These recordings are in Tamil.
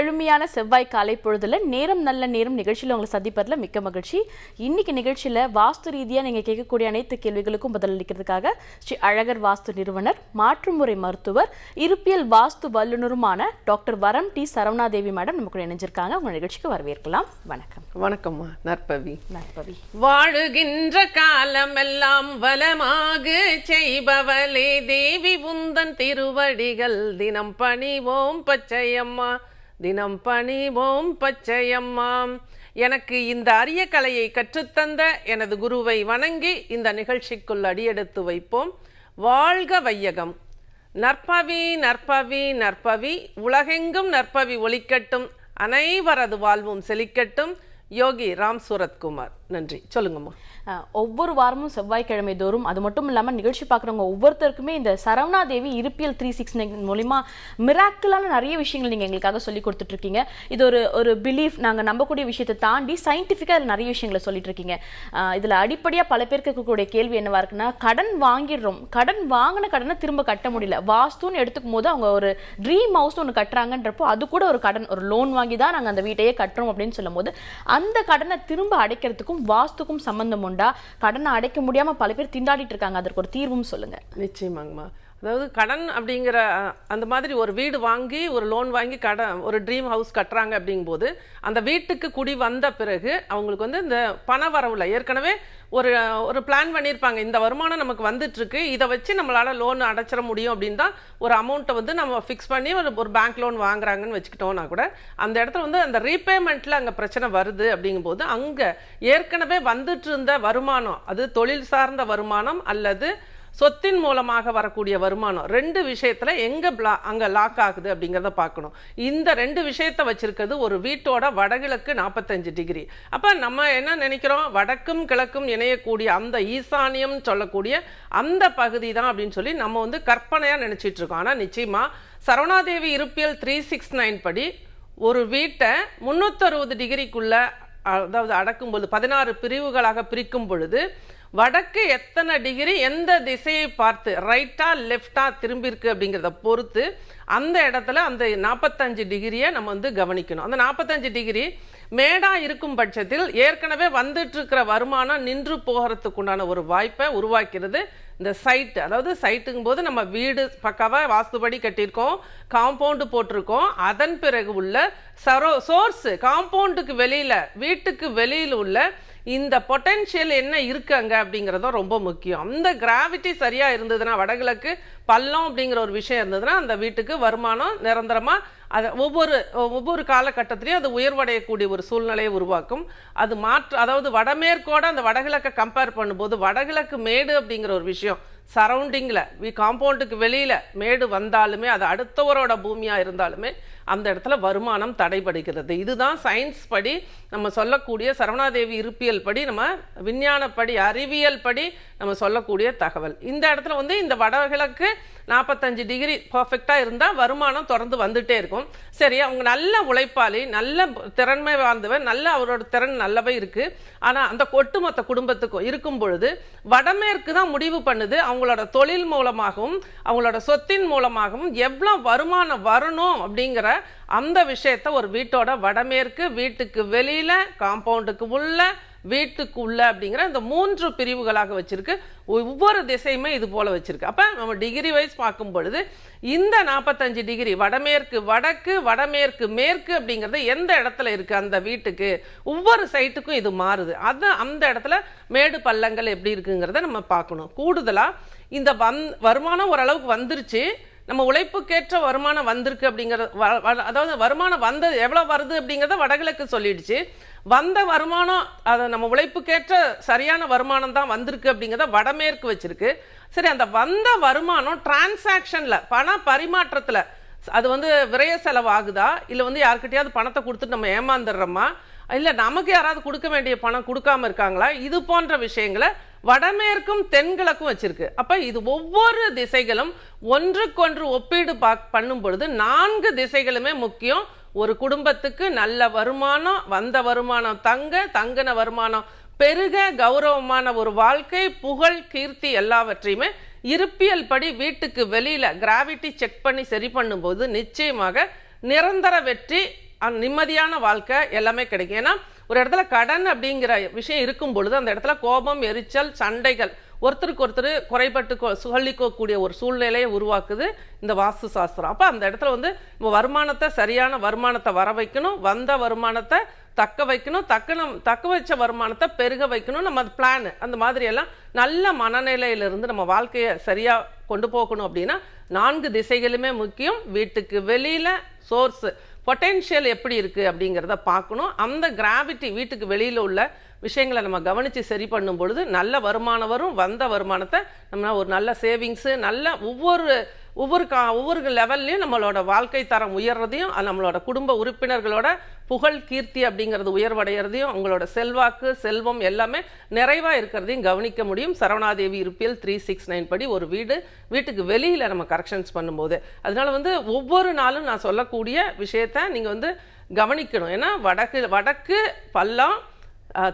எளிமையான செவ்வாய் காலை பொழுதுல நேரம் நல்ல நேரம் நிகழ்ச்சியில் உங்களை சந்திப்பதில் மிக்க மகிழ்ச்சி. இன்னைக்கு நிகழ்ச்சியில வாஸ்து ரீதியா நீங்க கேட்கக்கூடிய அனைத்து கேள்விகளுக்கும் பதிலளிக்கிறதுக்காக ஸ்ரீ அழகர் வாஸ்து நிறுவனர் மாற்றுமுறை மருத்துவர் இருப்பியல் வாஸ்து வல்லுநருமான doctor Varam T Saravanadevi madam நமக்கு இணைஞ்சிருக்காங்க. உங்க நிகழ்ச்சிக்கு வரவேற்கலாம். வணக்கம். வணக்கம்மா. நற்பவி. நற்பவி. வாழுகின்ற காலமெல்லாம் வளமாக செய்பவளே தேவி உந்தன் திருவடிகள் தினம் பணிவோம் பச்சையம்மா. தினம் பணிவோம் பச்சையம்மா. எனக்கு இந்த அரிய கலையை கற்றுத்தந்த எனது குருவை வணங்கி இந்த நிகழ்ச்சிக்குள் அடியெடுத்து வைப்போம். வாழ்க வையகம். நற்பவி நற்பவி நற்பவி உலகெங்கும் நற்பவி ஒலிக்கட்டும். அனைவரது வாழ்வும் செழிக்கட்டும். யோகி ராம் சூரத்குமார். நன்றி. சொல்லுங்கம்மா. ஒவ்வொரு வாரமும் செவ்வாய்க்கிழமை தோறும் அது மட்டும் இல்லாமல் நிகழ்ச்சி பார்க்குறவங்க ஒவ்வொருத்தருக்குமே இந்த சரவணா தேவி இருப்பியல் த்ரீ சிக்ஸ் மூலிமா மிராக்கிளான நிறைய விஷயங்கள் நீங்கள் எங்களுக்காக சொல்லி கொடுத்துட்ருக்கீங்க. இது ஒரு ஒரு பிலீஃப் நாங்கள் நம்பக்கூடிய விஷயத்தை தாண்டி சயின்டிஃபிக்காக அதில் நிறைய விஷயங்களை சொல்லிட்டு இருக்கீங்க அடிப்படையாக பல பேருக்கு இருக்கக்கூடிய கேள்வி என்னவா இருக்குன்னா கடன் வாங்கிடுறோம். கடன் வாங்கின கடனை திரும்ப கட்ட முடியல. வாஸ்துன்னு எடுத்துக்கும் போது அவங்க ஒரு ட்ரீம் ஹவுஸ் ஒன்று கட்டுறாங்கன்றப்போ அது கூட ஒரு கடன் ஒரு லோன் வாங்கி தான் நாங்கள் அந்த வீட்டையே கட்டுறோம் அப்படின்னு சொல்லும்போது அந்த கடனை திரும்ப அடைக்கிறதுக்கும் வாஸ்துக்கும் சம்மந்தம் உண்டு. கடனை அடைக்க முடியாமல் பல பேர் திண்டாடிட்டு இருக்காங்க. அதற்கு ஒரு தீர்வும் சொல்லுங்கள் நிச்சயமாங்கம்மா. அதாவது கடன் அப்படிங்கிற அந்த மாதிரி ஒரு வீடு வாங்கி ஒரு லோன் வாங்கி கடன் ஒரு ட்ரீம் ஹவுஸ் கட்டுறாங்க அப்படிங்கும்போது அந்த வீட்டுக்கு குடி வந்த பிறகு அவங்களுக்கு வந்து இந்த பண வரவுல ஏற்கனவே ஒரு ஒரு பிளான் பண்ணியிருப்பாங்க இந்த வருமானம் நமக்கு வந்துட்டுருக்கு. இதை வச்சு நம்மளால் லோன் அடைச்சிட முடியும் அப்படின்னு தான் ஒரு அமௌண்ட்டை வந்து நம்ம ஃபிக்ஸ் பண்ணி ஒரு ஒரு பேங்க் லோன் வாங்குறாங்கன்னு வச்சுக்கிட்டோம்னா கூட அந்த இடத்துல வந்து அந்த ரீபேமெண்ட்டில் அங்கே பிரச்சனை வருது அப்படிங்கும்போது அங்கே ஏற்கனவே வந்துட்டு இருந்த வருமானம் அது தொழில் சார்ந்த வருமானம் அல்லது சொத்தின் மூலமாக வரக்கூடிய வருமானம். ரெண்டு விஷயத்தில் எங்கே பிளா அங்கே லாக் ஆகுது அப்படிங்கிறத பார்க்கணும். இந்த ரெண்டு விஷயத்த வச்சுருக்கிறது ஒரு வீட்டோட வடகிழக்கு நாற்பத்தஞ்சு டிகிரி அப்போ நம்ம என்ன நினைக்கிறோம்? வடக்கும் கிழக்கும் இணையக்கூடிய அந்த ஈசானியம் சொல்லக்கூடிய அந்த பகுதி தான் அப்படின்னு சொல்லி நம்ம வந்து கற்பனையாக நினச்சிட்டு இருக்கோம். ஆனால் நிச்சயமாக சரவணாதேவி இருப்பியல் த்ரீ சிக்ஸ் நைன் படி ஒரு வீட்டை முந்நூற்றறுபது டிகிரிக்குள்ளே அதாவது அடக்கும் பொழுது பதினாறு பிரிவுகளாக பிரிக்கும் பொழுது வடக்கு எத்தனை டிகிரி எந்த திசையை பார்த்து ரைட்டா லெஃப்டா திரும்பியிருக்கு அப்படிங்கிறத பொறுத்து அந்த இடத்துல அந்த நாற்பத்தஞ்சு டிகிரியை நம்ம வந்து கவனிக்கணும். அந்த நாற்பத்தஞ்சு டிகிரி மேடாக இருக்கும் பட்சத்தில் ஏற்கனவே வந்துட்டு இருக்கிற வருமானம் நின்று போகிறதுக்குண்டான ஒரு வாய்ப்பை உருவாக்கிறது இந்த சைட்டு அதாவது சைட்டுங்கும் போது நம்ம வீடு பக்காவாக வாஸ்துபடி கட்டியிருக்கோம் காம்பவுண்டு போட்டிருக்கோம். அதன் பிறகு உள்ள சரோ சோர்ஸு காம்பவுண்டுக்கு வெளியில் வீட்டுக்கு வெளியில் உள்ள இந்த பொட்டென்ஷியல் என்ன இருக்கு அங்க அப்படிங்கிறதும் ரொம்ப முக்கியம். அந்த கிராவிட்டி சரியா இருந்ததுன்னா வடகிழக்கு பள்ளம் அப்படிங்கிற ஒரு விஷயம் இருந்ததுன்னா அந்த வீட்டுக்கு வருமானம் நிரந்தரமா அதை ஒவ்வொரு ஒவ்வொரு காலகட்டத்திலையும் அது உயர்வடையக்கூடிய ஒரு சூழ்நிலையை உருவாக்கும். அது மாற்று அதாவது வடமேற்கோட அந்த வடகிழக்கை கம்பேர் பண்ணும்போது வடகிழக்கு மேடு அப்படிங்கிற ஒரு விஷயம் சரௌண்டிங்கில் வி காம்பவுண்டுக்கு வெளியில் மேடு வந்தாலுமே அது அடுத்தவரோட பூமியாக இருந்தாலுமே அந்த இடத்துல வருமானம் தடைபடுகிறது. இதுதான் சயின்ஸ் படி நம்ம சொல்லக்கூடிய சரவணாதேவி இருப்பியல் படி நம்ம விஞ்ஞானப்படி அறிவியல் படி நம்ம சொல்லக்கூடிய தகவல். இந்த இடத்துல வந்து இந்த வடகிழக்கு நாற்பத்தஞ்சு டிகிரி பர்ஃபெக்டாக இருந்தால் வருமானம் தொடர்ந்து வந்துட்டே இருக்கும். சரி அவங்க நல்ல உழைப்பாளி நல்ல திறன்மை வாழ்ந்தவர் நல்ல அவரோட திறன் நல்லவே இருக்குது ஆனால் அந்த ஒட்டுமொத்த குடும்பத்துக்கும் இருக்கும் பொழுது வடமேற்கு தான் முடிவு பண்ணுது அவங்க அவங்களோட தொழில் மூலமாகவும் அவங்களோட சொத்தின் மூலமாகவும் எவ்வளோ வருமானம் வரணும் அப்படிங்கிற அந்த விஷயத்த ஒரு வீட்டோட வடமேற்கு வீட்டுக்கு வெளியில் காம்பவுண்டுக்கு உள்ள வீட்டுக்கு உள்ள அப்படிங்கிற இந்த மூன்று பிரிவுகளாக வச்சுருக்கு. ஒவ்வொரு திசையுமே இது போல் வச்சுருக்கு. அப்போ நம்ம டிகிரி வைஸ் பார்க்கும் பொழுது இந்த நாற்பத்தஞ்சு டிகிரி வடமேற்கு வடக்கு வடமேற்கு மேற்கு அப்படிங்கிறது எந்த இடத்துல இருக்குது அந்த வீட்டுக்கு? ஒவ்வொரு சைட்டுக்கும் இது மாறுது. அது அந்த இடத்துல மேடு பள்ளங்கள் எப்படி இருக்குங்கிறத நம்ம பார்க்கணும். கூடுதலாக இந்த வந் வருமானம் ஓரளவுக்கு வந்துருச்சு. நம்ம உழைப்புக்கேற்ற வருமானம் வந்திருக்கு அப்படிங்கிறது வ- வ- அதாவது வருமானம் வந்தது எவ்வளோ வருது அப்படிங்கிறத வடகிழக்கு சொல்லிடுச்சு. வந்த வருமானம் அதை நம்ம உழைப்புக்கேற்ற சரியான வருமானம் தான் வந்திருக்கு அப்படிங்கிறத வடமேற்கு வச்சிருக்கு. சரி அந்த வந்த வருமானம் டிரான்சாக்ஷனில் பண பரிமாற்றத்தில் அது வந்து விரைய செலவு ஆகுதா இல்லை வந்து யாருக்கிட்டையாவது பணத்தை கொடுத்துட்டு நம்ம ஏமாந்துடுறோமா? இல்லை நமக்கு யாராவது கொடுக்க வேண்டிய பணம் கொடுக்காம இருக்காங்களா? இது போன்ற விஷயங்களை வடமேற்கும் தென்கிழக்கும் வச்சிருக்கு. அப்ப இது ஒவ்வொரு திசைகளும் ஒன்றுக்கொன்று ஒப்பீடு பா பண்ணும் பொழுது நான்கு திசைகளுமே முக்கியம். ஒரு குடும்பத்துக்கு நல்ல வருமானம் வந்த வருமானம் தங்க தங்கின வருமானம் பெருக கௌரவமான ஒரு வாழ்க்கை புகழ் கீர்த்தி எல்லாவற்றையுமே இருப்பியல் படி வீட்டுக்கு வெளியில கிராவிட்டி செக் பண்ணி சரி பண்ணும்போது நிச்சயமாக நிரந்தர வெற்றி நிம்மதியான வாழ்க்கை எல்லாமே கிடைக்கும். ஏன்னா ஒரு இடத்துல கடன் அப்படிங்கிற விஷயம் இருக்கும் பொழுது அந்த இடத்துல கோபம் எரிச்சல் சண்டைகள் ஒருத்தருக்கு ஒருத்தர் குறைபட்டு கொ- சொல்லிக்கக்கூடிய ஒரு சூழ்நிலையை உருவாக்குது இந்த வாஸ்து சாஸ்திரம். அப்போ அந்த இடத்துல வந்து நம்ம வருமானத்தை சரியான வருமானத்தை வர வைக்கணும் வந்த வருமானத்தை தக்க வைக்கணும் தக்கன தக்க வச்ச வருமானத்தை பெருக வைக்கணும் நம்ம அது பிளான் அந்த மாதிரியெல்லாம் நல்ல மனநிலையிலிருந்து நம்ம வாழ்க்கையை சரியாக கொண்டு போகணும் அப்படின்னா நான்கு திசைகளுமே முக்கியம். வீட்டுக்கு வெளியில் சோர்ஸு பொட்டென்ஷியல் எப்படி இருக்குது அப்படிங்கிறத பார்க்கணும். அந்த கிராவிட்டி வீட்டுக்கு வெளியில் உள்ள விஷயங்களை நம்ம கவனித்து சரி பண்ணும் பொழுது நல்ல வருமானம் வரும். வந்த வருமானத்தை நம்ம ஒரு நல்ல சேவிங்ஸு நல்ல ஒவ்வொரு ஒவ்வொரு கா ஒவ்வொரு லெவல்லையும் நம்மளோட வாழ்க்கை தரம் உயர்றதையும் அது நம்மளோட குடும்ப உறுப்பினர்களோட புகழ் கீர்த்தி அப்படிங்கிறது உயர்வடைகிறதையும் அவங்களோட செல்வாக்கு செல்வம் எல்லாமே நிறைவாக இருக்கிறதையும் கவனிக்க முடியும். சரவணாதேவி இருப்பியல் த்ரீ சிக்ஸ் நைன் படி ஒரு வீடு வீட்டுக்கு வெளியில் நம்ம கரெக்ஷன்ஸ் பண்ணும்போது. அதனால வந்து ஒவ்வொரு நாளும் நான் சொல்லக்கூடிய விஷயத்த நீங்கள் வந்து கவனிக்கணும். ஏன்னா வடக்கு வடக்கு பள்ளம்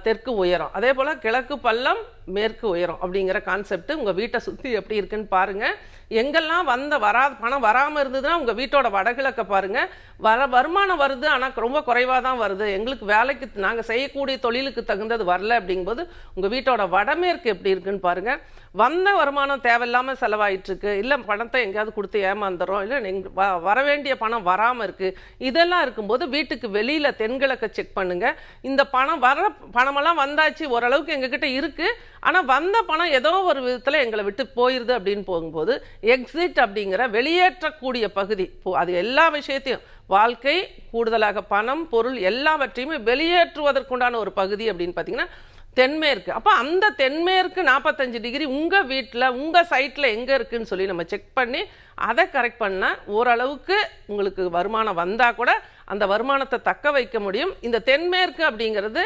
தெற்கு உயரம். அதே போல் கிழக்கு பள்ளம் மேற்கு உயரம் அப்படிங்கிற கான்செப்ட் உங்கள் வீட்டை சுற்றி எப்படி இருக்குன்னு பாருங்கள் எங்கெல்லாம் வந்த வரா பணம் வராமல் இருந்ததுன்னா உங்கள் வீட்டோட வடகிழக்க பாருங்கள் வர வருமானம் வருது ஆனால் ரொம்ப குறைவாக தான் வருது. எங்களுக்கு வேலைக்கு நாங்கள் செய்யக்கூடிய தொழிலுக்கு தகுந்தது வரல அப்படிங்கும்போது உங்கள் வீட்டோட வடமேற்கு எப்படி இருக்குன்னு பாருங்கள் வந்த வருமானம் தேவையில்லாமல் செலவாயிட்டுருக்கு. இல்லை பணத்தை எங்கேயாவது கொடுத்து ஏமாந்துடும் இல்லை நீங்கள் வ வர வேண்டிய பணம் வராமல் இருக்குது இதெல்லாம் இருக்கும்போது வீட்டுக்கு வெளியில் தென்கிழக்க செக் பண்ணுங்கள் இந்த பணம் வர பணமெல்லாம் வந்தாச்சு ஓரளவுக்கு எங்ககிட்ட இருக்குது ஆனால் வந்த பணம் ஏதோ ஒரு விதத்தில் எங்களை விட்டு போயிடுது அப்படின்னு போகும்போது எக்ஸிட் அப்படிங்கிற வெளியேற்றக்கூடிய பகுதி அது எல்லா விஷயத்தையும் வாழ்க்கை கூடுதலாக பணம் பொருள் எல்லாவற்றையுமே வெளியேற்றுவதற்குண்டான ஒரு பகுதி அப்படின்னு பார்த்தீங்கன்னா தென்மேற்கு. அப்போ அந்த தென்மேற்கு நாற்பத்தஞ்சு டிகிரி உங்கள் வீட்டில் உங்கள் சைட்டில் எங்கே இருக்குதுன்னு சொல்லி நம்ம செக் பண்ணி அதை கரெக்ட் பண்ணால் ஓரளவுக்கு உங்களுக்கு வருமானம் வந்தால் கூட அந்த வருமானத்தை தக்க வைக்க முடியும். இந்த தென்மேற்கு அப்படிங்கிறது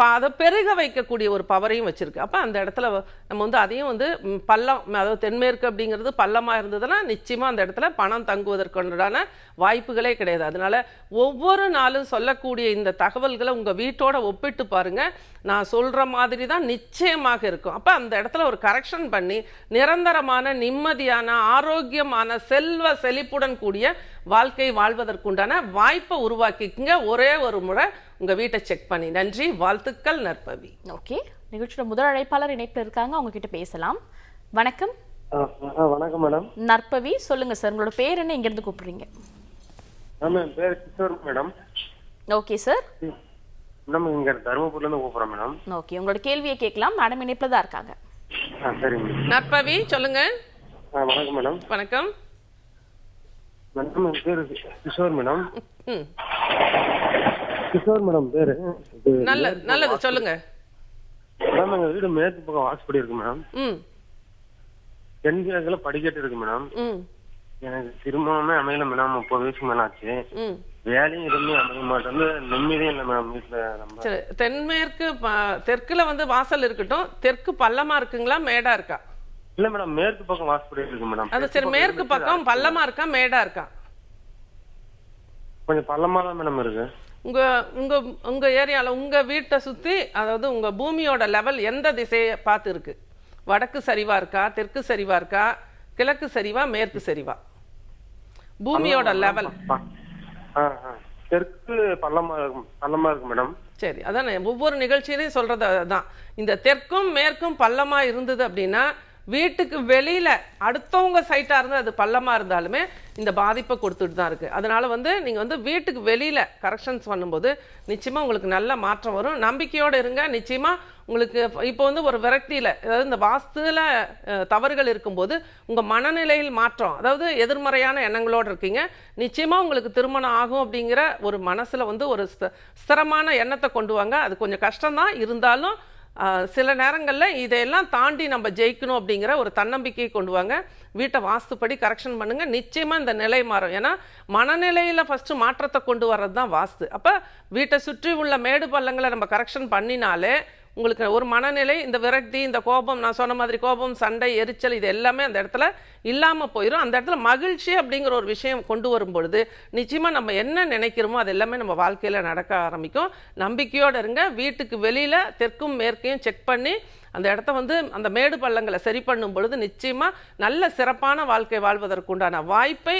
பா அதை பெருக வைக்கக்கூடிய ஒரு பவரையும் வச்சுருக்கு. அப்போ அந்த இடத்துல நம்ம வந்து அதையும் வந்து பள்ளம் அதாவது தென்மேற்கு அப்படிங்கிறது பள்ளமாக இருந்ததுன்னா நிச்சயமாக அந்த இடத்துல பணம் தங்குவதற்குண்டான வாய்ப்புகளே கிடையாது. அதனால ஒவ்வொரு நாளும் சொல்லக்கூடிய இந்த தகவல்களை உங்கள் வீட்டோட ஒப்பிட்டு பாருங்க. நான் சொல்கிற மாதிரி தான் நிச்சயமாக இருக்கும். அப்போ அந்த இடத்துல ஒரு கரெக்ஷன் பண்ணி நிரந்தரமான நிம்மதியான ஆரோக்கியமான செல்வ செழிப்புடன் கூடிய வாழ்க்கை வாழ்வதற்குண்டான வாய்ப்பை உருவாக்கிக்குங்க. ஒரே ஒரு முறை உங்கள் வீட்டை செக் பண்ணி. நன்றி. வாழ்த்துக்கள் நற்பவி. ஓகே நிகழ்ச்சியோட முதல் அழைப்பாளர் இணைப்பில் இருக்காங்க. அவங்க கிட்ட பேசலாம். வணக்கம். வணக்கம் மேடம். நற்பவி சொல்லுங்க சார். உங்களோட பேர் என்ன? இங்கிருந்து கூப்பிடுறீங்க? மேம் பேர் Kishore madam. Okay sir. Madam இங்க தருமபுரில இருந்து கூப்பிடுறேன் மேடம். ஓகே உங்களோட கேள்வியை கேட்கலாம். மேடம் இணைப்பில் தான் இருக்காங்க. சரிங்க. நற்பவி சொல்லுங்க. ஆ வணக்கம் மேடம். வணக்கம். மேடம் என் பேர் கிஷோர் மேடம். கிஷோர் மேடம் பேரு. இது நல்லது சொல்லுங்க. மேம் எங்க வீடு மேற்கு பக்கம் வாசப்படி இருக்கு மேடம். தென்கிழக்குல படிக்கட்டு இருக்கு மேடம். ம். எனக்கு திருமணமே அமையல மேடம் முப்பது வயசுக்கு மேல ஆச்சு. வேலையும் எதுவுமே அமைய மாட்டேன். நிம்மதியும் இல்லை மேடம் வீட்டுல நம்ம. தென்மேற்கு தெற்குல வந்து வாசல் இருக்கட்டும். தெற்கு பள்ளமா இருக்குங்களா மேடா இருக்கா? இல்ல மேடம் மேற்கு பக்கம் வாசப்படி இருக்கு மேடம். அது சரி மேற்கு பக்கம் பள்ளமா இருக்கா மேடா இருக்கா? கொஞ்சம் பள்ளமா தான் மேடம் இருக்கு. உங்க உங்க உங்க ஏரியால உங்க வீட்டை சுத்தி அதாவது உங்க பூமியோட லெவல் எந்த திசையை பார்த்து இருக்கு வடக்கு சரிவா இருக்கா? தெற்கு சரிவா இருக்கா? கிழக்கு சரிவா? மேற்கு சரிவா? பூமியோட லெவல் தெற்கு பள்ளமா பள்ளமா இருக்கு மேடம். சரி அதான் ஒவ்வொரு நிகழ்ச்சியிலையும் சொல்றது அதுதான். இந்த தெற்கும் மேற்கும் பள்ளமா இருந்தது அப்படின்னா வீட்டுக்கு வெளியில் அடுத்தவங்க சைட்டாக இருந்தால் அது பள்ளமாக இருந்தாலுமே இந்த பாதிப்பை கொடுத்துட்டு தான் இருக்குது அதனால் வந்து நீங்கள் வந்து வீட்டுக்கு வெளியில் கரெக்ஷன்ஸ் பண்ணும்போது நிச்சயமாக உங்களுக்கு நல்ல மாற்றம் வரும். நம்பிக்கையோடு இருங்க. நிச்சயமாக உங்களுக்கு இப்போ வந்து ஒரு விரக்தியில் அதாவது இந்த வாஸ்துவில் தவறுகள் இருக்கும்போது உங்கள் மனநிலையில் மாற்றம் அதாவது எதிர்மறையான எண்ணங்களோடு இருக்கீங்க. நிச்சயமாக உங்களுக்கு திருமணம் ஆகும் அப்படிங்கிற ஒரு மனசில் வந்து ஒரு ஸ்த- ஸ்திரமான எண்ணத்தை கொண்டு வாங்க. அது கொஞ்சம் கஷ்டம்தான். இருந்தாலும் சில நேரங்களில் இதையெல்லாம் தாண்டி நம்ம ஜெயிக்கணும் அப்படிங்கிற ஒரு தன்னம்பிக்கையை கொண்டு வாங்க. வீட்டை வாஸ்துப்படி கரெக்ஷன் பண்ணுங்கள் நிச்சயமாக இந்த நிலை மாறும். ஏன்னா மனநிலையில் ஃபஸ்ட்டு மாற்றத்தை கொண்டு வர்றது தான் வாஸ்து. அப்போ வீட்டை சுற்றி உள்ள மேடு பள்ளங்களை நம்ம கரெக்ஷன் பண்ணினாலே உங்களுக்கு ஒரு மனநிலை இந்த விரக்தி இந்த கோபம் நான் சொன்ன மாதிரி கோபம் சண்டை எரிச்சல் இது எல்லாமே அந்த இடத்துல இல்லாமல் போயிடும் அந்த இடத்துல மகிழ்ச்சி அப்படிங்கிற ஒரு விஷயம் கொண்டு வரும் பொழுது நிச்சயமாக நம்ம என்ன நினைக்கிறோமோ அது எல்லாமே நம்ம வாழ்க்கையில் நடக்க ஆரம்பிக்கும். நம்பிக்கையோடு இருங்க. வீட்டுக்கு வெளியில் தெற்கும் மேற்கையும் செக் பண்ணி அந்த இடத்த வந்து அந்த மேடு பள்ளங்களை சரி பண்ணும் பொழுது நிச்சயமாக நல்ல சிறப்பான வாழ்க்கை வாழ்வதற்குண்டான வாய்ப்பை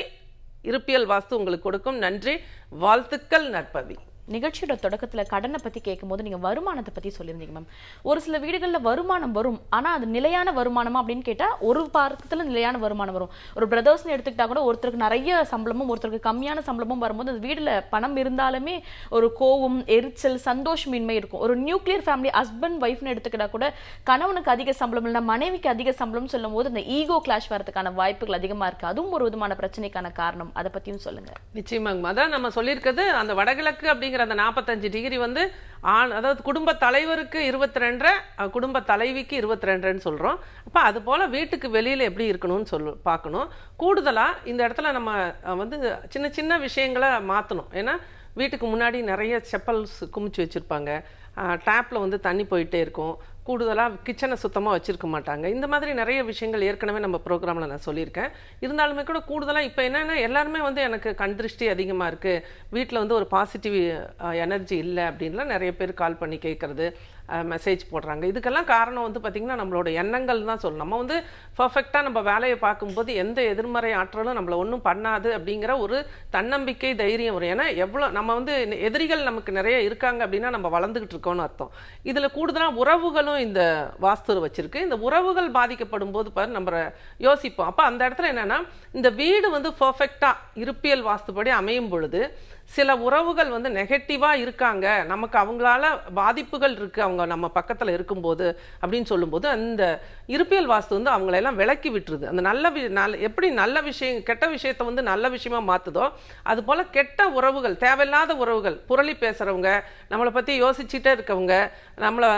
இருப்பியல் வாஸ்து உங்களுக்கு கொடுக்கும். நன்றி. வாழ்த்துக்கள் நற்பவி. நிகழ்ச்சியோட தொடக்கத்தில் கடனை பற்றி கேட்கும்போது நீங்கள் வருமானத்தை பற்றி சொல்லியிருந்தீங்க மேம் ஒரு சில வீடுகளில் வருமானம் வரும். ஆனால் அது நிலையான வருமானமா அப்படின்னு கேட்டால் ஒரு பார்க்கத்தில் நிலையான வருமானம் வரும். ஒரு பிரதர்ஸ்னு எடுத்துக்கிட்டா கூட ஒருத்தருக்கு நிறைய சம்பளமும் ஒருத்தருக்கு கம்மியான சம்பளமும் வரும்போது அந்த வீடுல பணம் இருந்தாலுமே ஒரு கோவம் எரிச்சல் சந்தோஷமின்மை இருக்கும். ஒரு நியூக்ளியர் ஃபேமிலி ஹஸ்பண்ட் ஒய்ஃப்னு எடுத்துக்கிட்டா கூட கணவனுக்கு அதிக சம்பளம் இல்லை மனைவிக்கு அதிக சம்பளம் சொல்லும் போது அந்த ஈகோ கிளாஷ் வரதுக்கான வாய்ப்புகள் அதிகமாக இருக்குது அதுவும் ஒரு விதமான பிரச்சனைக்கான காரணம். அதை பற்றியும் சொல்லுங்கள் நிச்சயமாங்க. அதான் நம்ம சொல்லியிருக்கிறது அந்த வடகிழக்கு அப்படிங்கிற அந்த நாற்பத்தஞ்சு டிகிரி வந்து ஆண் அதாவது குடும்ப தலைவருக்கு இருபத்தி ரெண்டரை குடும்ப தலைவிக்கு இருபத்தி ரெண்டுன்னு சொல்கிறோம் அப்போ அது போல் வீட்டுக்கு வெளியில் எப்படி இருக்கணும்னு சொல் பார்க்கணும். கூடுதலாக இந்த இடத்துல நம்ம வந்து சின்ன சின்ன விஷயங்களை மாற்றணும் ஏன்னா வீட்டுக்கு முன்னாடி நிறைய செப்பல்ஸ் குமிச்சு வச்சுருப்பாங்க. டேப்பில் வந்து தண்ணி போயிட்டே இருக்கும். கூடுதலாக கிச்சனை சுத்தமாக வச்சுருக்க மாட்டாங்க. இந்த மாதிரி நிறைய விஷயங்கள் ஏற்கனவே நம்ம ப்ரோக்ராமில் நான் சொல்லியிருக்கேன். இருந்தாலுமே கூட கூடுதலாக இப்போ என்னென்னா எல்லாருமே வந்து எனக்கு கண் திருஷ்டி அதிகமாக இருக்குது வீட்டில் வந்து ஒரு பாசிட்டிவ் எனர்ஜி இல்லை அப்படின்லாம் நிறைய பேர் கால் பண்ணி கேட்குறது மெசேஜ் போடுறாங்க. இதுக்கெல்லாம் காரணம் வந்து பார்த்திங்கன்னா நம்மளோட எண்ணங்கள் தான் சொல்லணும். நம்ம வந்து பர்ஃபெக்டாக நம்ம வேலையை பார்க்கும்போது எந்த எதிர்மறை ஆற்றலும் நம்மளை ஒன்றும் பண்ணாது அப்படிங்கிற ஒரு தன்னம்பிக்கை தைரியம் வரும். ஏன்னா எவ்வளோ நம்ம வந்து எதிரிகள் நமக்கு நிறைய இருக்காங்க அப்படின்னா நம்ம வளர்ந்துக்கிட்டு இருக்கோம். இருக்கும்னு அர்த்தம். இதில் கூடுதலாக உறவுகளும் இந்த வாஸ்து வச்சிருக்கு. இந்த உறவுகள் பாதிக்கப்படும் போது பாரு நம்ம யோசிப்போம். அப்போ அந்த இடத்துல என்னென்னா இந்த வீடு வந்து பர்ஃபெக்டாக இருப்பியல் வாஸ்துப்படி அமையும் பொழுது சில உறவுகள் வந்து நெகட்டிவாக இருக்காங்க. நமக்கு அவங்களால பாதிப்புகள் இருக்குது அவங்க நம்ம பக்கத்தில் இருக்கும்போது அப்படின்னு சொல்லும்போது அந்த இருப்பியல் வாஸ்து வந்து அவங்களெல்லாம் விளக்கி விட்டுருது. அந்த நல்ல வி நல்ல எப்படி நல்ல விஷயம் கெட்ட விஷயத்தை வந்து நல்ல விஷயமா மாற்றுதோ அதுபோல் கெட்ட உறவுகள் தேவையில்லாத உறவுகள் புரளி பேசுகிறவங்க நம்மளை பற்றி யோசிச்சுட்டு இருக்கவங்க நம்மளை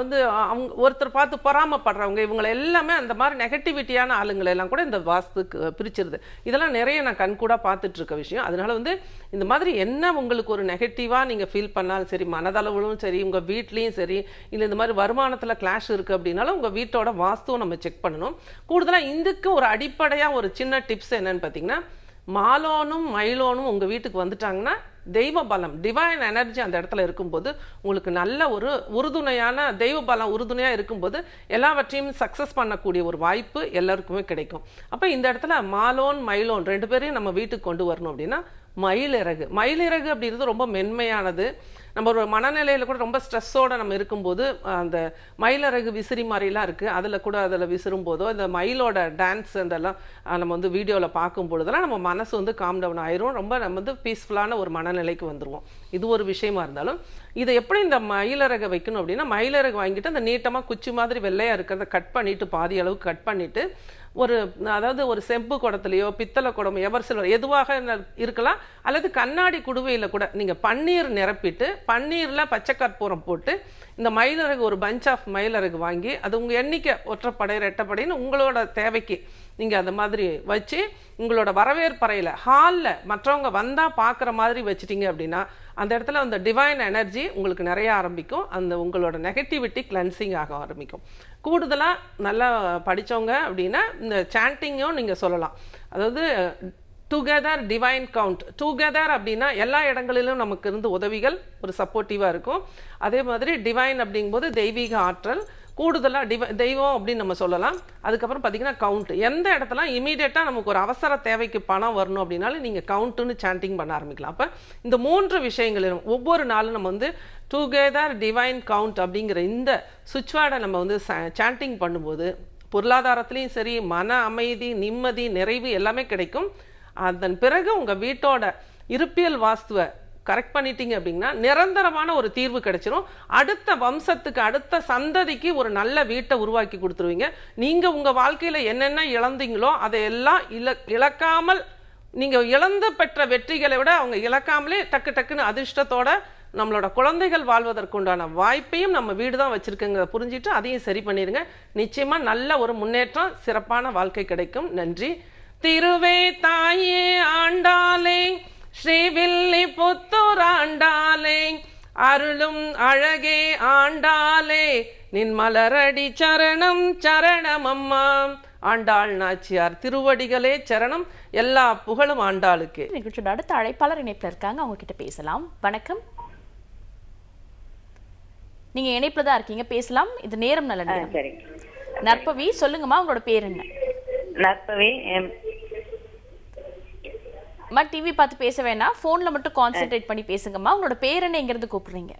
வந்து அவங்க ஒருத்தர் பார்த்து பொறாமப்படுறவங்க இவங்களை எல்லாமே அந்த மாதிரி நெகட்டிவிட்டியான ஆளுங்களை எல்லாம் கூட இந்த வாஸ்துக்கு பிரிச்சிருது. இதெல்லாம் நிறைய நான் கண்கூடாக பார்த்துட்டு இருக்க விஷயம். அதனால வந்து இந்த மாதிரி என்ன உங்களுக்கு ஒரு நெகட்டிவாக நீங்கள் ஃபீல் பண்ணாலும் சரி மனதளவிலும் சரி உங்கள் வீட்லேயும் சரி இல்லை இந்த மாதிரி வருமானத்தில் கிளாஷ் இருக்குது அப்படின்னாலும் உங்கள் வீட்டோட வாஸ்துவை நம்ம செக் பண்ணணும். கூடுதலாக இதுக்கு ஒரு அடிப்படையாக ஒரு சின்ன டிப்ஸ் என்னன்னு பார்த்தீங்கன்னா மாலோனும் மயிலோனும் உங்கள் வீட்டுக்கு வந்துட்டாங்கன்னா தெய்வ பலம் டிவைன் எனர்ஜி அந்த இடத்துல இருக்கும்போது உங்களுக்கு நல்ல ஒரு உறுதுணையான தெய்வ பலம் உறுதுணையாக இருக்கும்போது எல்லாவற்றையும் சக்ஸஸ் பண்ணக்கூடிய ஒரு வாய்ப்பு எல்லாருக்குமே கிடைக்கும். அப்போ இந்த இடத்துல மாலோன் மயிலோன் ரெண்டு பேரையும் நம்ம வீட்டுக்கு கொண்டு வரணும் அப்படின்னா மயிலிறகு. மயிலிறகு அப்படின்றது ரொம்ப மென்மையானது. நம்ம ஒரு மனநிலையில் கூட ரொம்ப ஸ்ட்ரெஸ்ஸோட நம்ம இருக்கும்போது அந்த மயிலறகு விசிறி மாதிரிலாம் இருக்குது அதில் கூட அதில் விசிறும் போதோ இந்த மயிலோட டான்ஸ் அதெல்லாம் நம்ம வந்து வீடியோவில் பார்க்கும் பொழுதெல்லாம் நம்ம மனசு வந்து காம் டவுன் ஆயிரும். ரொம்ப நம்ம வந்து பீஸ்ஃபுல்லான ஒரு மனநிலைக்கு வந்துருவோம். இது ஒரு விஷயமா இருந்தாலும் இதை எப்படி இந்த மயிலரக வைக்கணும் அப்படின்னா மயிலிறகு வாங்கிட்டு அந்த நீட்டமாக குச்சி மாதிரி வெள்ளையாக இருக்கிறத கட் பண்ணிட்டு பாதி அளவுக்கு கட் பண்ணிட்டு ஒரு அதாவது ஒரு செம்பு குடத்துலையோ பித்தளை குடம் எவர் சிலர் எதுவாக இருக்கலாம் அல்லது கண்ணாடி குடுவையில் கூட நீங்கள் பன்னீர் நிரப்பிட்டு பன்னீரில் பச்சை கற்பூரம் போட்டு இந்த மயிலரகு ஒரு பஞ்ச் ஆஃப் மயிலரகு வாங்கி அது உங்கள் எண்ணிக்கை ஒற்றைப்படை ரெட்டைப்படைன்னு உங்களோட தேவைக்கு நீங்கள் அந்த மாதிரி வச்சு உங்களோட வரவேற்பறையில் ஹாலில் மற்றவங்க வந்தால் பார்க்குற மாதிரி வச்சுட்டீங்க அப்படின்னா அந்த இடத்துல அந்த டிவைன் எனர்ஜி உங்களுக்கு நிறைய ஆரம்பிக்கும். அந்த உங்களோட நெகட்டிவிட்டி கிளென்சிங் ஆக ஆரம்பிக்கும். கூடுதலாக நல்லா படித்தவங்க அப்படின்னா இந்த சாண்டிங்கும் நீங்கள் சொல்லலாம். அதாவது டுகெதர் டிவைன் கவுண்ட் டுகெதர் அப்படின்னா எல்லா இடங்களிலும் நமக்கு இருந்து உதவிகள் ஒரு சப்போர்ட்டிவாக இருக்கும். அதே மாதிரி டிவைன் அப்படிங்கும்போது தெய்வீக ஆற்றல் கூடுதலாக டிவ தெய்வம் அப்படின்னு நம்ம சொல்லலாம். அதுக்கப்புறம் பார்த்தீங்கன்னா கவுண்ட் எந்த இடத்துல இமீடியட்டாக நமக்கு ஒரு அவசர தேவைக்கு பணம் வரணும் அப்படின்னாலும் நீங்கள் கவுண்ட்டுன்னு சாண்டிங் பண்ண ஆரம்பிக்கலாம். அப்போ இந்த மூன்று விஷயங்களிலும் ஒவ்வொரு நாளும் நம்ம வந்து டுகெதர் டிவைன் கவுண்ட் அப்படிங்கிற இந்த சுவிட்ச்வேர்டை நம்ம வந்து சாண்டிங் பண்ணும்போது பொருளாதாரத்துலேயும் சரி மன அமைதி நிம்மதி நிறைவு எல்லாமே கிடைக்கும். அதன் பிறகு உங்கள் வீட்டோட இருப்பியல் வாஸ்துவை கரெக்ட் பண்ணிட்டீங்க அப்படின்னா நிரந்தரமான ஒரு தீர்வு கிடைச்சிரும். அடுத்த வம்சத்துக்கு அடுத்த சந்ததிக்கு ஒரு நல்ல வீட்டை உருவாக்கி கொடுத்துருவீங்க. நீங்கள் உங்கள் வாழ்க்கையில் என்னென்ன இழந்தீங்களோ அதையெல்லாம் இழ இழக்காமல் நீங்கள் இழந்து பெற்ற வெற்றிகளை விட அவங்க இழக்காமலே டக்கு டக்குன்னு அதிர்ஷ்டத்தோட நம்மளோட குழந்தைகள் வாழ்வதற்குண்டான வாய்ப்பையும் நம்ம வீடு தான் வச்சுருக்கோங்க. புரிஞ்சிட்டு அதையும் சரி பண்ணிடுங்க. நிச்சயமாக நல்ல ஒரு முன்னேற்றம் சிறப்பான வாழ்க்கை கிடைக்கும். நன்றி. திருவே தாயே ஆண்டாலே ஸ்ரீவில்லி புத்தூர் ஆண்டாலே அருளும் அழகே ஆண்டாலே நின் மலரடி சரணம் சரணம் அம்மா ஆண்டாள் நாச்சியார் திருவடிகளே சரணம் எல்லா புகழும் ஆண்டாளுக்கு. நிகழ்ச்சியோட அடுத்த அழைப்பாளர் இணைப்புல இருக்காங்க அவங்க கிட்ட பேசலாம். வணக்கம். நீங்க இணைப்புல தான் இருக்கீங்க பேசலாம். இது நேரம் நல்ல நேரம். சரி நற்பவி சொல்லுங்கம்மா உங்களோட பேர் என்ன? நற்பவி அம்மா டிவி பார்த்து பேச வேணாம். ஃபோன்ல மட்டும் கான்சென்ட்ரேட் பண்ணி பேசுங்கம்மா. உங்களோட பேர் என்ன எங்கிறது கூப்பிடுறீங்க?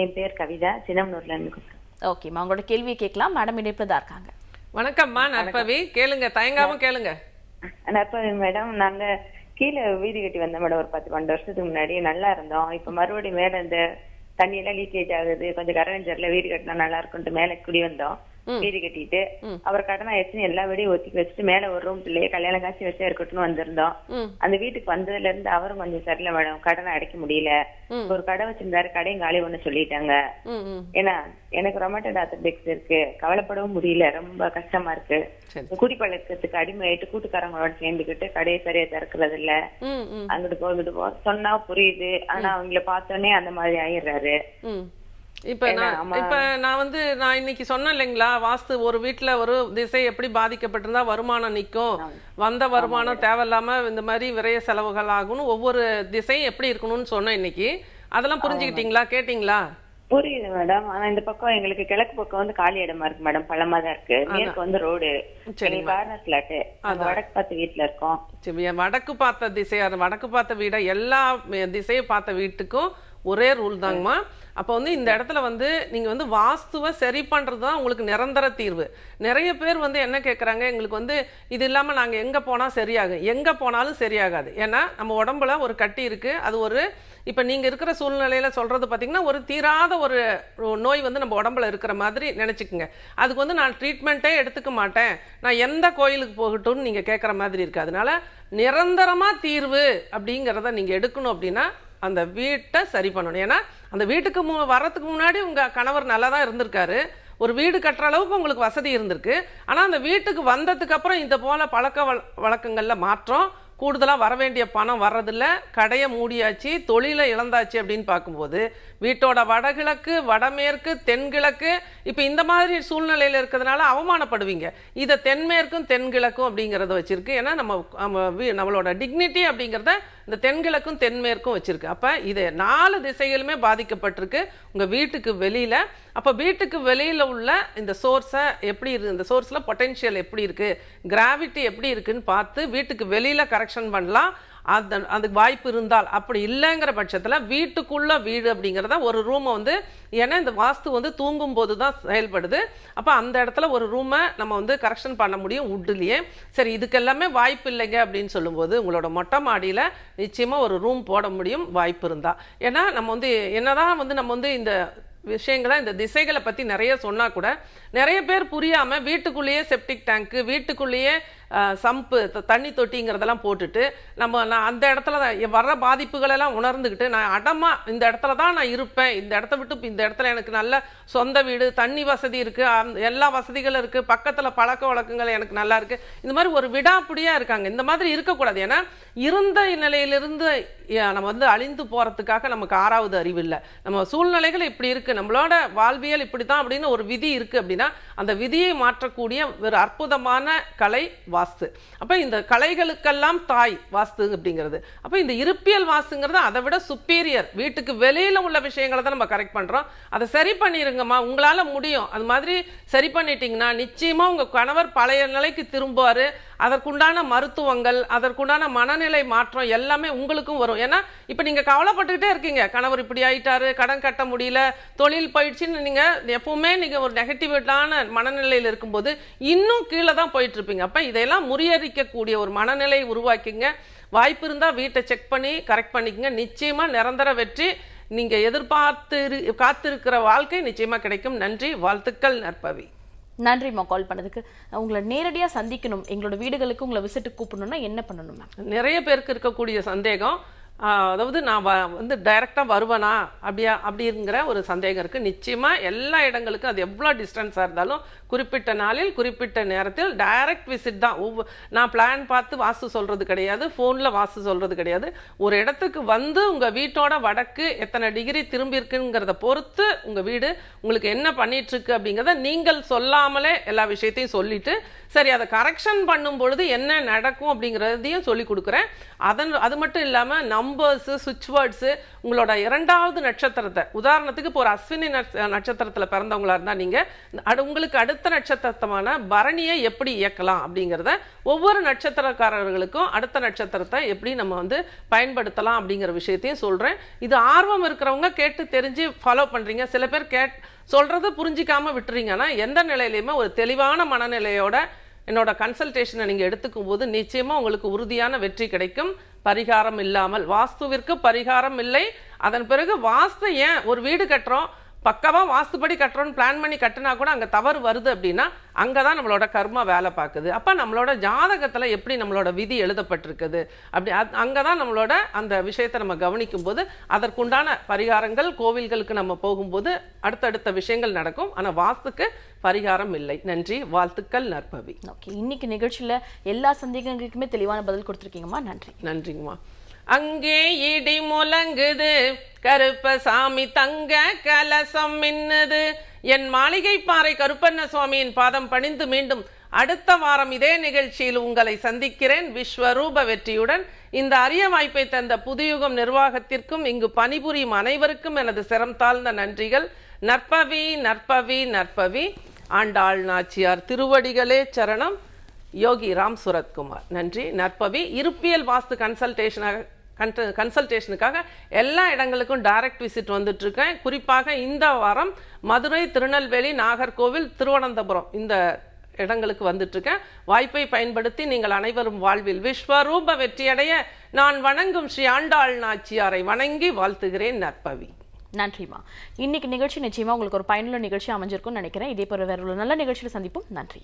என் பேர் கவிதா. சின்னமனூர்ல இருந்து கூப்பிடுறேன். ஓகேம்மா உங்களோட கேள்வியை கேட்கலாம். மேடம் இணைப்பில் தான் இருக்காங்க. வணக்கம்மா நற்பவி. கேளுங்க. தயங்காம கேளுங்க. நற்பவி மேடம் நாங்க கீழே வீடு கட்டி வந்தோம் மேடம் ஒரு பத்து பன்னெண்டு வருஷத்துக்கு முன்னாடி நல்லா இருந்தோம். இப்ப மறுபடியும் மேல இந்த தண்ணி எல்லாம் லீக்கேஜ் ஆகுது. கொஞ்சம் கரஞ்சர்ல வீடு கட்டினா நல்லா இருக்கும்ட்டு மேல குடி வந்தோம். வீடு கட்டிட்டு அவர் கடனா ஆயிடுச்சுன்னு எல்லா வீடையும் ஒத்திக்கி வச்சுட்டு மேல ஒரு ரூம் பிள்ளைய கல்யாணம் காட்சி வச்சா இருக்கட்டும்னு வந்திருந்தோம். அந்த வீட்டுக்கு வந்ததுல இருந்து அவரும் கொஞ்சம் சரியில்லை மேடம். கடனை அடைக்க முடியல. ஒரு கடை வச்சிருந்தாரு கடையும் காலி பண்ண சொல்லிட்டாங்க. ஏன்னா எனக்கு ரொமேட்டட் ஆர்த்தடிக்ஸ் இருக்கு. கவலைப்படவும் முடியல. ரொம்ப கஷ்டமா இருக்கு. சரி குடிப்பழக்கத்துக்கு அடிமையாயிட்டு கூட்டுக்காரங்களோட சேர்ந்துக்கிட்டு கடையை சரியா திறக்கிறது இல்ல அங்கிட்டு போ இங்கிட்டு போ சொன்னா புரியுது. ஆனா அவங்கள பார்த்தோன்னே அந்த மாதிரி ஆயிடுறாரு. இப்ப நான். இப்ப நான் வந்து நான் இன்னைக்கு சொன்னேன் இல்லைங்களா? வாஸ்து ஒரு வீட்ல ஒரு திசை எப்படி பாதிக்கப்பட்டிருந்தா வருமானம் நிக்கும். வந்த வருமானம் தேவையில்லாம இந்த மாதிரி விரைய செலவுகள் ஆகும்னு ஒவ்வொரு திசையும் எப்படி இருக்கணும்னு சொன்னேன் இன்னைக்கு. அதெல்லாம் புரிஞ்சுக்கிட்டீங்களா? கேட்டீங்களா? புரியுது மேடம். ஆனா இந்த பக்கம் எங்களுக்கு கிழக்கு பக்கம் வந்து காலி இடமா இருக்கு மேடம். பள்ளமா தான் இருக்கு. மேற்கு வந்து ரோடு. கார்னர் பிளாட் வடக்கு பார்த்து வீட்டுல இருக்கோம். வடக்கு பார்த்த திசையா வடக்கு பார்த்த வீட எல்லா மே- திசையை பார்த்த வீட்டுக்கும் ஒரே ரூல் தாங்கம்மா. அப்போ வந்து இந்த இடத்துல வந்து நீங்கள் வந்து வாஸ்துவை சரி பண்ணுறது தான் உங்களுக்கு நிரந்தர தீர்வு. நிறைய பேர் வந்து என்ன கேட்குறாங்க எங்களுக்கு வந்து இது இல்லாமல் நாங்கள் எங்கே போனால் சரியாகும். எங்கே போனாலும் சரியாகாது. ஏன்னா நம்ம உடம்புல ஒரு கட்டி இருக்குது அது ஒரு இப்போ நீங்கள் இருக்கிற சூழ்நிலையில் சொல்கிறது பார்த்தீங்கன்னா ஒரு தீராத ஒரு நோய் வந்து நம்ம உடம்புல இருக்கிற மாதிரி நினச்சிக்கோங்க. அதுக்கு வந்து நான் ட்ரீட்மெண்ட்டே எடுத்துக்க மாட்டேன். நான் எந்த கோயிலுக்கு போகட்டும்னு நீங்கள் கேட்குற மாதிரி இருக்குது அதனால் நிரந்தரமாக தீர்வு அப்படிங்கிறத நீங்கள் எடுக்கணும் அப்படின்னா அந்த வீட்டை சரி பண்ணணும். ஏன்னா அந்த வீட்டுக்கு மு வர்றதுக்கு முன்னாடி உங்கள் கணவர் நல்லா தான் இருந்திருக்காரு. ஒரு வீடு கட்டுற அளவுக்கு உங்களுக்கு வசதி இருந்திருக்கு. ஆனால் அந்த வீட்டுக்கு வந்ததுக்கப்புறம் இந்த போல் பழக்க வழக்கங்களில் மாற்றம் கூடுதலாக வர வேண்டிய பணம் வர்றதில்ல கடையை மூடியாச்சு தொழிலை இழந்தாச்சு அப்படின்னு பார்க்கும்போது வீட்டோட வடகிழக்கு வடமேற்கு தென்கிழக்கு இப்போ இந்த மாதிரி சூழ்நிலையில் இருக்கிறதுனால அவமானப்படுவீங்க. இதை தென்மேற்கும் தென்கிழக்கும் அப்படிங்கிறத வச்சுருக்கு. ஏன்னா நம்ம நம்ம வீ- நம்மளோட டிக்னிட்டி அப்படிங்கிறத இந்த தென்கிழக்கும் தென்மேற்கும் வச்சுருக்கு. அப்போ இது நாலு திசைகளுமே பாதிக்கப்பட்டிருக்கு. உங்கள் வீட்டுக்கு வெளியில் அப்போ வீட்டுக்கு வெளியில் உள்ள இந்த சோர்ஸை எப்படி இருக்குது இந்த சோர்ஸில் பொட்டென்ஷியல் எப்படி இருக்குது கிராவிட்டி எப்படி இருக்குதுன்னு பார்த்து வீட்டுக்கு வெளியில் கரெக்ஷன் பண்ணலாம். அந்த அதுக்கு வாய்ப்பு இருந்தால். அப்படி இல்லைங்கிற பட்சத்தில் வீட்டுக்குள்ளே வீடு அப்படிங்கிறத ஒரு ரூமை வந்து ஏன்னா இந்த வாஸ்து வந்து தூங்கும் போது தான் செயல்படுது. அப்போ அந்த இடத்துல ஒரு ரூமை நம்ம வந்து கரெக்ஷன் பண்ண முடியும் உட்டுலேயே சரி இதுக்கெல்லாமே வாய்ப்பு இல்லைங்க அப்படின்னு சொல்லும்போது உங்களோட மொட்டை மாடியில் நிச்சயமாக ஒரு ரூம் போட முடியும் வாய்ப்பு இருந்தால் ஏன்னா நம்ம வந்து என்னதான் வந்து நம்ம வந்து இந்த விஷயங்களை இந்த திசைகளை பற்றி நிறைய சொன்னால் கூட நிறைய பேர் புரியாமல் வீட்டுக்குள்ளேயே செப்டிக் டேங்க்கு வீட்டுக்குள்ளேயே சம்பு தண்ணி தொட்டிங்கிறதெல்லாம் போட்டுட்டு நம்ம நான் அந்த இடத்துல தான் வர்ற பாதிப்புகளெல்லாம் உணர்ந்துக்கிட்டு நான் அடமா இந்த இடத்துல தான் நான் இருப்பேன். இந்த இடத்த விட்டு இந்த இடத்துல எனக்கு நல்ல சொந்த வீடு தண்ணி வசதி இருக்குது அந்த எல்லா வசதிகளும் இருக்குது பக்கத்தில் பழக்க வழக்கங்கள் எனக்கு நல்லா இருக்குது இந்த மாதிரி ஒரு விடாப்பிடியாக இருக்காங்க. இந்த மாதிரி இருக்கக்கூடாது. ஏன்னா இருந்த நிலையிலிருந்து நம்ம வந்து அழிந்து போகிறதுக்காக நமக்கு ஆறாவது அறிவு இல்லை. நம்ம சூழ்நிலைகள் இப்படி இருக்குது நம்மளோட வாழ்வியல் இப்படி தான் அப்படின்னு ஒரு விதி இருக்குது அப்படின்னா அந்த விதியை மாற்றக்கூடிய ஒரு அற்புதமான கலை வாஸ்து. அப்போ இந்த கலைகளுக்கெல்லாம் தாய் வாஸ்து அப்படிங்கிறது. அப்போ இந்த இருப்பியல் வாஸ்துங்கிறது அதை விட சுப்பீரியர் வீட்டுக்கு வெளியில் உள்ள விஷயங்களை தான் நம்ம கரெக்ட் பண்ணுறோம் அதை சரி பண்ணிடுங்கம்மா உங்களால் முடியும். அது மாதிரி சரி பண்ணிட்டீங்கன்னா நிச்சயமாக உங்கள் கணவர் பழைய நிலைக்கு திரும்புவார். அதற்குண்டான மருத்துவங்கள் அதற்குண்டான மனநிலை மாற்றம் எல்லாமே உங்களுக்கும் வரும். ஏன்னா இப்போ நீங்கள் கவலைப்பட்டுக்கிட்டே இருக்கீங்க. கணவர் இப்படி ஆயிட்டாரு கடன் கட்ட முடியல தொழில் போயிடுச்சுன்னு நீங்கள் எப்பவுமே நீங்கள் ஒரு நெகட்டிவான மனநிலையில் இருக்கும்போது இன்னும் கீழே தான் போயிட்டு இருப்பீங்க அப்போ இதையெல்லாம் முறியடிக்கக்கூடிய ஒரு மனநிலை உருவாக்கிங்க. வாய்ப்பு இருந்தால் வீட்டை செக் பண்ணி கரெக்ட் பண்ணிக்கங்க. நிச்சயமாக நிரந்தர வெற்றி. நீங்கள் எதிர்பார்த்து காத்திருக்கிற வாழ்க்கை நிச்சயமாக கிடைக்கும். நன்றி. வாழ்த்துக்கள் நற்பவி. நன்றிம்மா கால் பண்ணதுக்கு. உங்களை நேரடியாக சந்திக்கணும். எங்களோட வீடுகளுக்கு உங்களை விசிட்டு கூப்பிடணும்னா என்ன பண்ணணும் மேம் நிறைய பேருக்கு இருக்கக்கூடிய சந்தேகம். அதாவது நான் வ வந்து டைரெக்டாக வருவேனா? அப்படியா அப்படிங்கிற ஒரு சந்தேகம் இருக்குது நிச்சயமாக எல்லா இடங்களுக்கும் அது எவ்வளோ டிஸ்டன்ஸாக இருந்தாலும் குறிப்பிட்ட நாளில் குறிப்பிட்ட நேரத்தில் டைரக்ட் விசிட் தான். ஒவ்வொரு நான் பிளான் பார்த்து வாஸ்து சொல்கிறது கிடையாது ஃபோனில் வாஸ்து சொல்கிறது கிடையாது. ஒரு இடத்துக்கு வந்து உங்கள் வீட்டோட வடக்கு எத்தனை டிகிரி திரும்பி இருக்குங்கிறத பொறுத்து உங்கள் வீடு உங்களுக்கு என்ன பண்ணிகிட்ருக்கு அப்படிங்கிறத நீங்கள் சொல்லாமலே எல்லா விஷயத்தையும் சொல்லிட்டு சரி அதை கரெக்ஷன் பண்ணும் பொழுது என்ன நடக்கும் அப்படிங்கிறதையும் சொல்லி கொடுக்குறேன். அதன் அது மட்டும் இல்லாமல் நம்பர்ஸு சுவிட்ச் வேர்ட்ஸு உங்களோட இரண்டாவது நட்சத்திரத்தை உதாரணத்துக்கு இப்போ ஒரு அஸ்வினி நட்ச- பிறந்தவங்களாக பிறந்தவங்களா இருந்தால் நீங்கள் உங்களுக்கு அடுத்த அடுத்த நட்சத்திரத்தமான பரணியை எப்படி இயக்கலாம் அப்படிங்கிறத ஒவ்வொரு நட்சத்திரக்காரர்களுக்கும் அடுத்த நட்சத்திரத்தை எப்படி நம்ம வந்து பயன்படுத்தலாம் அப்படிங்கிற விஷயத்தையும் சொல்கிறேன் இது ஆர்வம் இருக்கிறவங்க கேட்டு தெரிஞ்சு ஃபாலோ பண்ணுறீங்க சில பேர் கேட் சொல்கிறத புரிஞ்சிக்காமல் விட்டுறீங்கன்னா எந்த நிலையிலையுமே ஒரு தெளிவான மனநிலையோட என்னோட கன்சல்டேஷனை நீங்கள் எடுத்துக்கும் போது நிச்சயமாக உங்களுக்கு உறுதியான வெற்றி கிடைக்கும். பரிகாரம் இல்லாமல் வாஸ்துவிற்கு பரிகாரம் இல்லை. அதன் பிறகு வாஸ்து ஏன் ஒரு வீடு கட்டுறோம்? பக்கவா வாஸ்துபடி கட்டுறோம்னு பிளான் பண்ணி கட்டினா கூட அங்க தவறு வருது அப்படின்னா அங்கதான் நம்மளோட கர்மா வேலை பார்க்குது. அப்ப நம்மளோட ஜாதகத்துல எப்படி நம்மளோட விதி எழுதப்பட்டிருக்குது? அப்படி அத்- அங்கதான் நம்மளோட அந்த விஷயத்தை நம்ம கவனிக்கும் போது அதற்குண்டான பரிகாரங்கள் கோவில்களுக்கு நம்ம போகும்போது அடுத்தடுத்த விஷயங்கள் நடக்கும். ஆனா வாஸ்துக்கு பரிகாரம் இல்லை. நன்றி வாழ்த்துக்கள் நற்பவி. ஓகே இன்னைக்கு நிகழ்ச்சியில எல்லா சந்தேகங்களுக்குமே தெளிவான பதில் கொடுத்துருக்கீங்கம்மா. நன்றி. நன்றிங்கம்மா. அங்கே இடி முழங்குது. கருப்பசாமி தங்க கலசம் மின்னுது. என் மாளிகை பாறை கருப்பண்ண சுவாமியின் பாதம் பணிந்து மீண்டும் அடுத்த வாரம் இதே நிகழ்ச்சியில் உங்களை சந்திக்கிறேன் விஸ்வரூப வெற்றியுடன். இந்த அரிய வாய்ப்பை தந்த புதுயுகம் நிர்வாகத்திற்கும் இங்கு பணிபுரியும் அனைவருக்கும் எனது சிரம் தாழ்ந்த நன்றிகள். நற்பவி நற்பவி நற்பவி. ஆண்டாள் நாச்சியார் திருவடிகளே சரணம். யோகி ராம் சுரத்குமார் நன்றி. நற்பவி இருப்பியல் வாஸ்து கன்சல்டேஷனாக கன்சல்டேஷனுக்காக எல்லா இடங்களுக்கும் டைரக்ட் விசிட் வந்துட்டுருக்கேன். குறிப்பாக இந்த வாரம் மதுரை திருநெல்வேலி நாகர்கோவில் திருவனந்தபுரம் இந்த இடங்களுக்கு வந்துட்டுருக்கேன். வாய்ப்பை பயன்படுத்தி நீங்கள் அனைவரும் வாழ்வில் விஸ்வரூப வெற்றியடைய நான் வணங்கும் ஸ்ரீ ஆண்டாள் நாச்சியாரை வணங்கி வாழ்த்துகிறேன் நற்பவி. நன்றிம்மா இன்னைக்கு நிகழ்ச்சி நிச்சயமா உங்களுக்கு ஒரு பயனுள்ள நிகழ்ச்சி அமைஞ்சிருக்கும்னு நினைக்கிறேன். இதே போல வேற ஒரு நல்ல நிகழ்ச்சியில் சந்திப்போம். நன்றி.